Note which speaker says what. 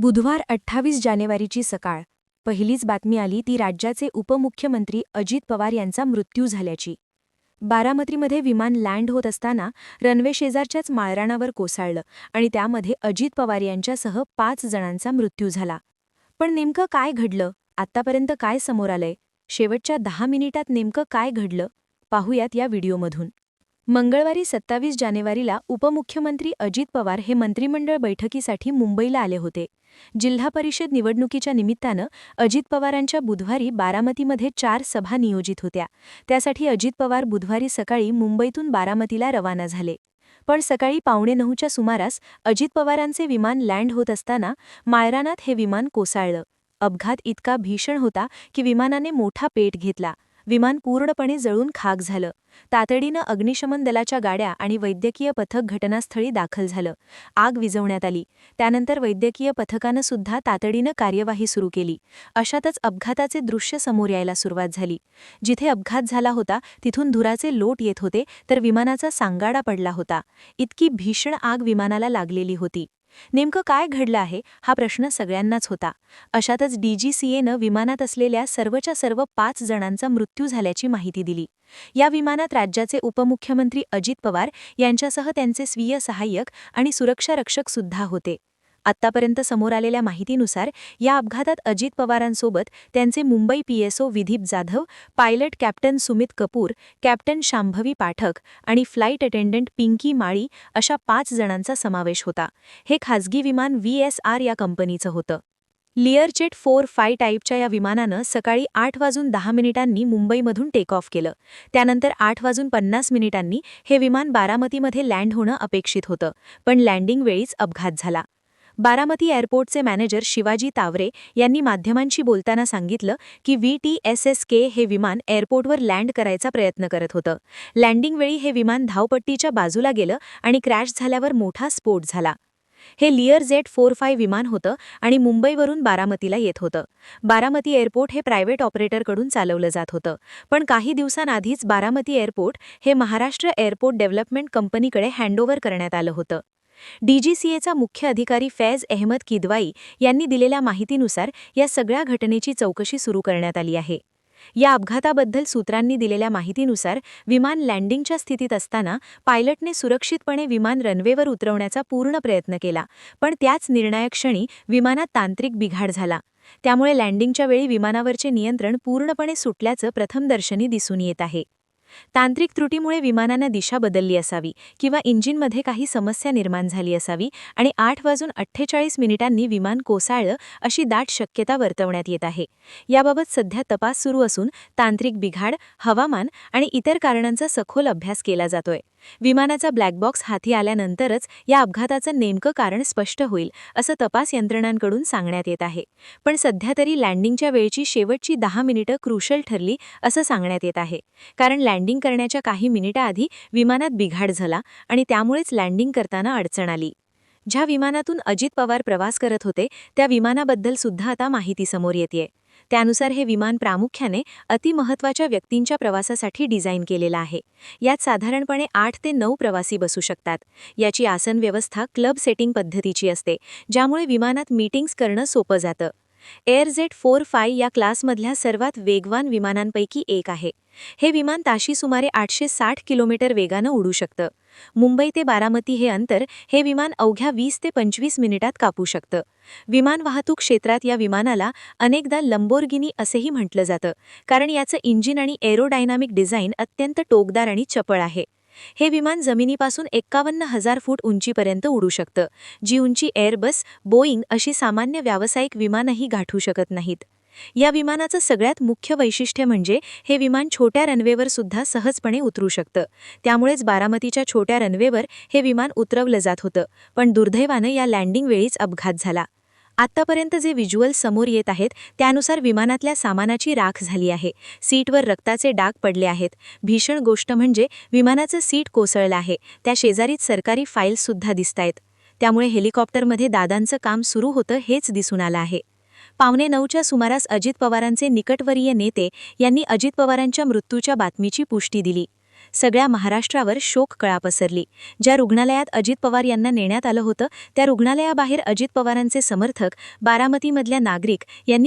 Speaker 1: बुधवार अठ्ठावीस जानेवारीची सकाळ. पहिलीच बातमी आली ती राज्याचे उपमुख्यमंत्री अजित पवार यांचा मृत्यू झाल्याची. बारामतीमध्ये विमान लँड होत असताना रनवे शेजारच्याच माळराणावर कोसळलं आणि त्यामध्ये अजित पवार यांच्यासह पाच जणांचा मृत्यू झाला. पण नेमकं काय घडलं? आत्तापर्यंत काय समोर आलंय? शेवटच्या दहा मिनिटात नेमकं काय घडलं? पाहूयात या व्हिडिओमधून. मंगळवारी सत्तावीस जानेवारीला उपमुख्यमंत्री अजित पवार हे मंत्रिमंडळ बैठकीसाठी मुंबईला आले होते. जिल्हा परिषद निवडणुकीच्या निमित्तानं अजित पवारांच्या बुधवारी बारामतीमध्ये चार सभा नियोजित होत्या. त्यासाठी अजित पवार बुधवारी सकाळी मुंबईतून बारामतीला रवाना झाले. पण सकाळी पावणे नऊच्या सुमारास अजित पवारांचे विमान लँड होत असताना मायरानात हे विमान कोसळलं. अपघात इतका भीषण होता की विमानाने मोठा पेट घेतला. विमान पूर्णपणे जळून खाक झालं. तातडीनं अग्निशमन दलाच्या गाड्या आणि वैद्यकीय पथक घटनास्थळी दाखल झालं. आग विझवण्यात आली. त्यानंतर वैद्यकीय पथकानं सुद्धा तातडीनं कार्यवाही सुरू केली. अशातच अपघाताचे दृश्य समोर यायला सुरुवात झाली. जिथे अपघात झाला होता तिथून धुराचे लोट येत होते तर विमानाचा सांगाडा पडला होता. इतकी भीषण आग विमानाला लागलेली होती. नेमकं काय घडलं आहे हा प्रश्न सगळ्यांनाच होता. अशातच डीजीसीएनं विमानात असलेल्या सर्वच्या सर्व पाच जणांचा मृत्यू झाल्याची माहिती दिली. या विमानात राज्याचे उपमुख्यमंत्री अजित पवार यांच्यासह त्यांचे स्वीय सहाय्यक आणि सुरक्षा रक्षक सुद्धा होते. आत्तापर्यंत समोर आलेल्या माहितीनुसार या अपघातात अजित पवारांसोबत त्यांचे Mumbai PSO Vidhip Jadhav pilot captain Sumit Kapoor captain Shambhavi Pathak आणि फ्लाईट अटेंडंट पिंकी माळी अशा पाच जणांचा समावेश होता. हे खाजगी विमान व्ही एस आर या कंपनीचं होतं. लिअरजेट फोर फाय टाईपच्या या विमानानं सकाळी आठ वाजून दहा मिनिटांनी मुंबईमधून टेक ऑफ केलं. त्यानंतर आठ वाजून पन्नास मिनिटांनी हे विमान बारामतीमध्ये लँड होणं अपेक्षित होतं. पण लँडिंग वेळीच अपघात झाला. बारामती एअरपोर्टचे मॅनेजर शिवाजी तावरे यांनी माध्यमांशी बोलताना सांगितलं की V T S S K हे विमान एअरपोर्टवर लँड करायचा प्रयत्न करत होतं. लँडिंगवेळी हे विमान धावपट्टीच्या बाजूला गेलं आणि क्रॅश झाल्यावर मोठा स्फोट झाला. हे लिअर झेड फोर फाय विमान होतं आणि मुंबईवरून बारामतीला येत होतं. बारामती एअरपोर्ट हे प्रायव्हेट ऑपरेटरकडून चालवलं जात होतं. पण काही दिवसांआधीच बारामती एअरपोर्ट हे महाराष्ट्र एअरपोर्ट डेव्हलपमेंट कंपनीकडे हँडओव्हर करण्यात आलं होतं. डीजीसीएचा मुख्य अधिकारी फैज अहमद किदवाई यांनी दिलेल्या माहितीनुसार या सगळ्या घटनेची चौकशी सुरू करण्यात आली आहे. या अपघाताबद्दल सूत्रांनी दिलेल्या माहितीनुसार विमान लँडिंगच्या स्थितीत असताना पायलटने सुरक्षितपणे विमान रनवेवर उतरवण्याचा पूर्ण प्रयत्न केला पण त्याच निर्णायक क्षणी विमानात तांत्रिक बिघाड झाला. त्यामुळे लँडिंगच्या वेळी विमानावरचे नियंत्रण पूर्णपणे सुटल्याचं प्रथमदर्शनी दिसून येत आहे. तांत्रिक त्रुटीमुळे विमानानं दिशा बदलली असावी किंवा इंजिनमध्ये काही समस्या निर्माण झाली असावी आणि आठ वाजून अठ्ठेचाळीस मिनिटांनी विमान कोसळलं अशी दाट शक्यता वर्तवण्यात येत आहे. याबाबत सध्या तपास सुरू असून तांत्रिक बिघाड हवामान आणि इतर कारणांचा सखोल अभ्यास केला जातोय. विमानाचा ब्लॅक बॉक्स हाती आल्यानंतरच या अपघाताचं नेमकं कारण स्पष्ट होईल असं तपास यंत्रणांकडून सांगण्यात येत आहे. पण सध्या तरी लँडिंगच्या वेळची शेवटची दहा मिनिटं क्रुशल ठरली असं सांगण्यात येत आहे. कारण लँडिंग करण्याच्या काही मिनिटाआधी विमानात बिघाड झाला आणि त्यामुळेच लँडिंग करताना अडचण आली. ज्या विमानातून अजित पवार प्रवास करत होते त्या विमानाबद्दल सुद्धा आता माहिती समोर येते त्यानुसार हे विमान प्रामुख्याने अतिमहत्वाच्या व्यक्तींच्या प्रवासासाठी डिझाईन केलेलं आहे. यात साधारणपणे आठ ते नऊ प्रवासी बसू शकतात. याची आसन व्यवस्था क्लब सेटिंग पद्धतीची असते ज्यामुळे विमानात मीटिंग्स करणं सोपं जातं. एअरझेड फोर फाय या क्लासमधल्या सर्वात वेगवान विमानांपैकी एक आहे. हे विमान ताशी सुमारे आठशे साठ किलोमीटर वेगानं उडू शकतं. मुंबई ते बारामती हे अंतर हे विमान अवघ्या वीस ते पंचवीस मिनिटात कापू शकतं. विमान वाहतूक क्षेत्रात या विमानाला अनेकदा लंबोर्गिनी असेही म्हटलं जातं कारण याचं इंजिन आणि एरोडायनामिक डिझाईन अत्यंत टोकदार आणि चपळ आहे. हे विमान जमिनीपासून एक्कावन्न हजार फूट उंचीपर्यंत उडू शकतं जी उंची एअरबस बोईंग अशी सामान्य व्यावसायिक विमानही गाठू शकत नाहीत. या विमानाचं सगळ्यात मुख्य वैशिष्ट्य म्हणजे हे विमान छोट्या रनवेवर सुद्धा सहजपणे उतरू शकतं. त्यामुळेच बारामतीच्या छोट्या रनवेवर हे विमान उतरवलं जात होतं पण दुर्दैवानं या लँडिंग वेळीच अपघात झाला. आत्तापर्यंत जे व्हिज्युअल समोर येत आहेत त्यानुसार विमानातल्या सामानाची राख झाली आहे. सीटवर रक्ताचे डाग पडले आहेत. भीषण गोष्ट म्हणजे विमानाचं सीट कोसळलं आहे. त्या शेजारीत सरकारी फाईल्ससुद्धा दिसतायत. त्यामुळे हेलिकॉप्टरमध्ये दादांचं काम सुरू होतं हेच दिसून आलं आहे. पावणे नऊच्या सुमारास अजित पवारांचे निकटवरीय नेते यांनी अजित पवारांच्या मृत्यूच्या बातमीची पुष्टी दिली. सगळ्या महाराष्ट्रावर शोक कळा पसरली. ज्या रुग्णालयात अजित पवार यांना नेण्यात आलं होतं त्या रुग्णालयाबाहेर अजित पवारांचे समर्थक बारामतीमधल्या नागरिक यांनी